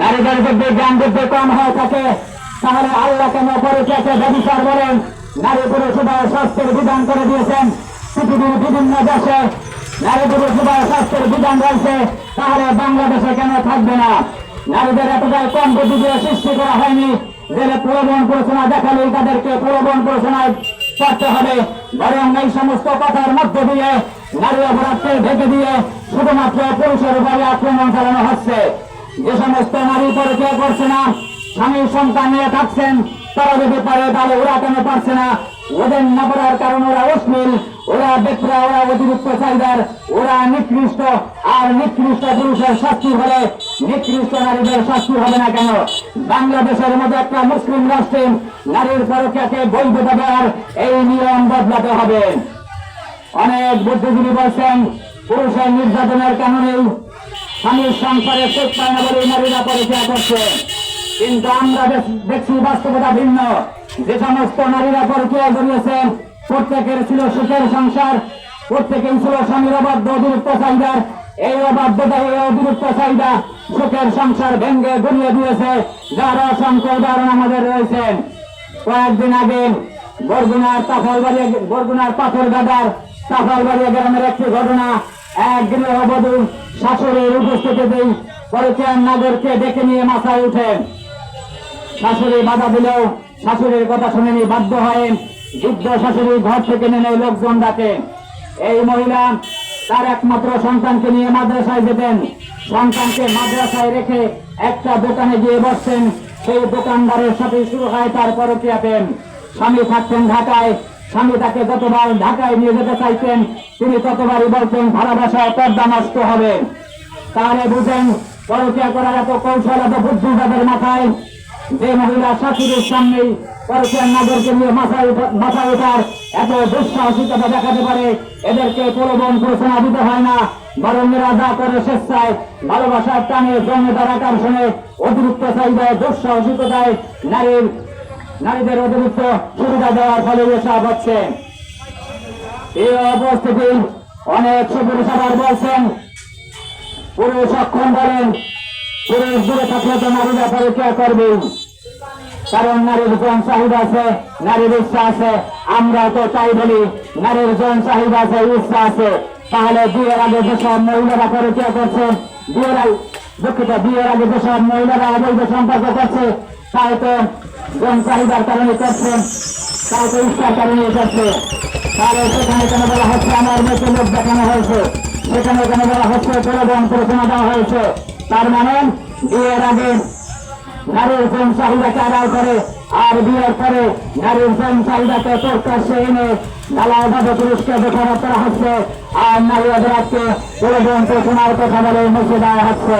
নারীদের যদি জ্ঞান বুদ্ধি কম হয়ে থাকে, তাহলে আল্লাহ কেন পরিচয়কে ব্যবচার বলেন নারী পুরুষ উভয় স্বাস্থ্যের বিধান করে দিয়েছেন। পৃথিবীর বিভিন্ন দেশে নারী পুরুষ উভয় স্বাস্থ্যের বিধান রয়েছে, তাহলে বাংলাদেশে কেন থাকবে না? নারীদের এতটাই কম বুদ্ধি দিয়ে সৃষ্টি করা হয়নি যে প্রলোভন প্ররোচনা দেখালেই তাদেরকে প্রলোভন প্ররোচনায় করতে হবে। বরং এই সমস্ত কথার মধ্যে দিয়ে, নারী অপরাধকে ঢেকে দিয়ে শুধুমাত্র পুরুষের উপরে আক্রমণ চালানো হচ্ছে। যে সমস্ত নারী পরিচয় করছে না। স্বামীর সন্তান নিয়ে থাকছেন তারা যদি পারে তাহলে ওরা কেন পারছে না? ওদের না পড়ার কারণ ওরা অশ্লীল, ওরা বেত্রা ওরা অতিরিক্ত চাহিদার, ওরা নিকৃষ্ট। আর নিকৃষ্ট পুরুষের শাস্তি হলে, নিকৃষ্ট নারীদের শাস্তি হবে না কেন? বাংলাদেশের মতো একটা মুসলিম রাষ্ট্রে নারীর পরীক্ষাকে বৈধতা দেওয়ার এই নিয়ম বদলাতে হবে। অনেক বুদ্ধিজীবী বলছেন, পুরুষের নির্যাতনের কারণেই স্বামীর সংসারে সুখ পায় না বলে নারীরা পরিচয় করছে। কিন্তু আমরা দেখছি বাস্তবতা ভিন্ন। যে সমস্ত নারীরা পরিচয় জড়িয়েছেন প্রত্যেকের ছিল সুখের সংসার, প্রত্যেকেই ছিল স্বামীর অবাধ্য অতিরিক্ত চাহিদার এই অবাধ্যতা, এই অতিরিক্ত চাহিদা সুখের সংসার ভেঙ্গে গুলিয়ে দিয়েছে। যার অসংখ্য উদাহরণ আমাদের রয়েছেন। কয়েকদিন আগে বরগুনার তাফলবাড়ি বরগুনার পাথর গাদার তাফলবাড়ি গ্রামের একটি ঘটনা এক গৃহবধূ শাশুড়ির উপস্থিতিতেই পরিচয় নাগরকে ডেকে নিয়ে মাথায় উঠেন। শাশুড়ি বাধা দিলেও শাশুড়ির কথা শুনেনি বাধ্য হয়ে যুদ্ধ শাশুড়ি ঘর থেকে নেমে লোকজন ডাকে। এই মহিলা তার একমাত্র সন্তানকে নিয়ে মাদ্রাসায় যেতেন। সন্তানকে মাদ্রাসায় রেখে একটা দোকানে গিয়ে বসছেন সেই দোকানদারের সাথে শুরু হয় তার পরকিয়া প্রেম। স্বামী থাকতেন ঢাকায় স্বামী তাকে যতবার ঢাকায় নিয়ে যেতে চাইতেন তিনি ততবারই বলতেন ভালোবাসায় পর্দা নষ্ট হবে। তাহলে বুঝেন, পরকিয়া করার এত কৌশল, এত বুদ্ধি তাদের মাথায়। যে মহিলা শাশুড়ির সামনেই পরকিয়ার নাগরকে নিয়ে মাথায় মাথায় ওঠার এত দুঃসাহসিকতা দেখাতে পারে, এদেরকে প্রলোভন প্রশ্না দিতে হয় না। বরং এরা যা করে স্বেচ্ছায়, ভালোবাসার টানে জন্মদার আকর্ষণে অতিরিক্ত চাহিদায়, দুঃসাহসিকতায় নারীর নারীদের অতিরিক্ত সুবিধা দেওয়ার ফলে এসব হচ্ছে। এই অবস্থিতি অনেক সুপুরুষ আবার বলছেন। পুরুষ অক্ষম বলেন, পুরুষ দূরে থাকলে তো নারীরা পরীক্ষা করবে? কারণ নারীর জন চাহিদা আছে, নারীর ইচ্ছা আছে। আমরা তো তাই বলি, নারীর জন চাহিদা আছে, ইচ্ছা আছে। তাহলে বিয়ের আগে যেসব মহিলারা পরীক্ষা করছে? বিয়ের দুঃখিত, বিয়ের আগে যেসব মহিলারা অবৈধ সম্পর্ক করছে, তাই তো জন চাহিদার কারণে করছে? তো ইচ্ছার কারণে করছে। তাহলে সেখানে কেন বলা হচ্ছে, আমার মেয়েকে লোক দেখানো হয়েছে সেখানে কেন বলা হচ্ছে, প্রলোভন প্ররোচনা দেওয়া হয়েছে তার মানে বিয়ের আগে নারীর প্রেম চাহিদাকে আদায় করে আর বিয়ের পরে নারীর প্রেম চাহিদাকে প্রকাশ্যে এনে দালাল ভাবে পুরুষকে দেখানো করা হচ্ছে আর নারী অপরাধকে প্রলোভন প্ররোচনার কথা বলে মুছে দেওয়া হচ্ছে।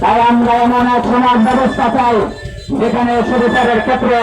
তাই আমরা এমন এক সমাজ ব্যবস্থা চাই যেখানে সুবিচারের ক্ষেত্রে